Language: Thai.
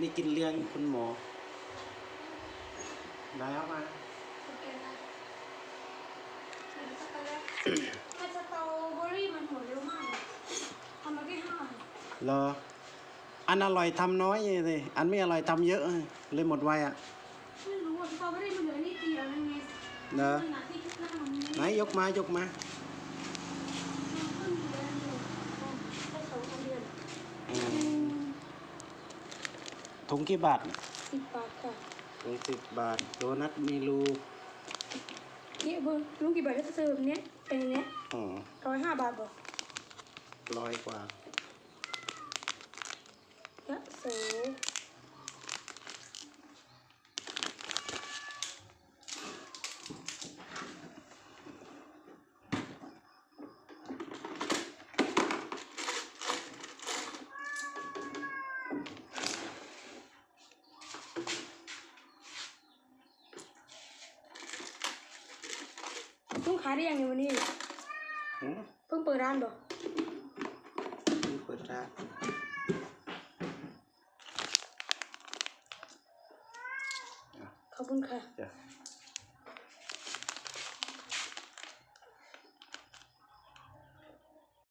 นี่กินเลี้ยงคุณหมอ ได้เอามาโอเคนะเดี๋ยวช็อกโกแลตแต่สตรอเบอรี่มันหัวเร็วมากทำมาแค่ห้าเหรอ อันอร่อยทำน้อยเลยอันไม่อร่อยทำเยอะ เลยหมดไวอะ ไม่รู้ว่าสตรอเบอรี่มันเหลือนิดเดียวนั่นไงเนอะขนาดที่คิดว่ามันไหนยกมายกมา เพิ่งเดือนเดียวได้สองเดือน อืม ถุงกี่บาทสิบบาทค่ะถุงสิบบาท โดนัทมีรูเนี่ยเบิ้งรู้กี่บาทก็จะซื้อแบบเนี้ยเป็นอย่างเนี้ยอ๋อร้อยห้าบาทบ่ร้อยกว่า ยะโส เพิ่งขายได้ยังไงวันนี้หืมเพิ่งเปิดร้านบ่นี่เปิดร้านขอบคุณค่ะ จ้ะ